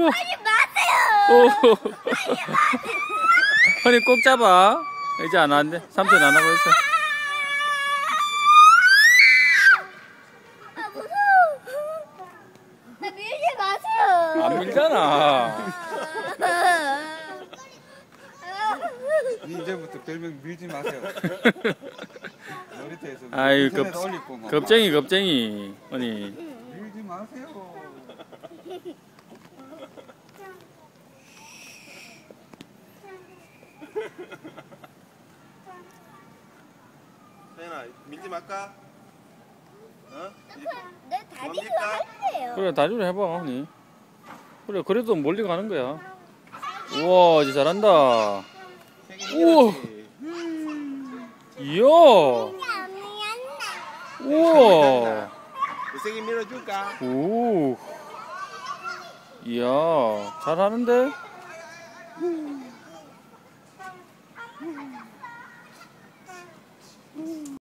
마세요. 오. 허니 꼭 잡아. 이제 안 하는데. 삼촌 안 하고 있어. 아 무서워. 나 밀지 마세요. 안 밀잖아. 이제부터 별명 밀지 마세요. 놀이터에서 아유, 겁- 뭐. 겁쟁이, 겁쟁이. 허니. 밀지 마세요. 세연아 밀지 말까? 어? 내 다리로? 할래요. 그래, 다리로 해봐, 허니. 그래, 그래도 멀리 가는 거야. 우와, 이제 잘한다. 우와. 이야. 우와. 세게 밀어줄까? 오. 이야 잘하는데?